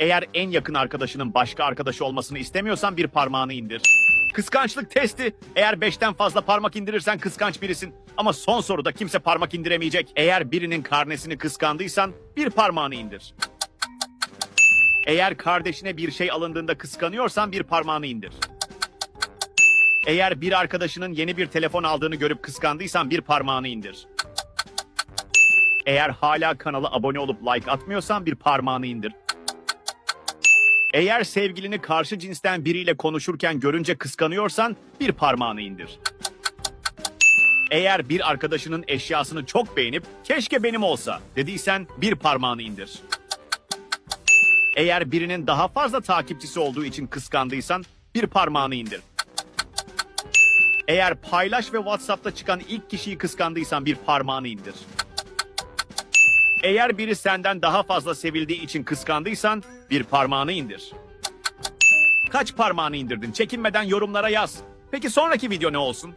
Eğer en yakın arkadaşının başka arkadaşı olmasını istemiyorsan bir parmağını indir. Kıskançlık testi. Eğer 5'ten fazla parmak indirirsen kıskanç birisin. Ama son soruda kimse parmak indiremeyecek. Eğer birinin karnesini kıskandıysan bir parmağını indir. Eğer kardeşine bir şey alındığında kıskanıyorsan bir parmağını indir. Eğer bir arkadaşının yeni bir telefon aldığını görüp kıskandıysan bir parmağını indir. Eğer hala kanala abone olup like atmıyorsan bir parmağını indir. Eğer sevgilini karşı cinsten biriyle konuşurken görünce kıskanıyorsan bir parmağını indir. Eğer bir arkadaşının eşyasını çok beğenip keşke benim olsa dediysen bir parmağını indir. Eğer birinin daha fazla takipçisi olduğu için kıskandıysan bir parmağını indir. Eğer paylaş ve WhatsApp'ta çıkan ilk kişiyi kıskandıysan bir parmağını indir. Eğer biri senden daha fazla sevildiği için kıskandıysan bir parmağını indir. Kaç parmağını indirdin? Çekinmeden yorumlara yaz. Peki sonraki video ne olsun?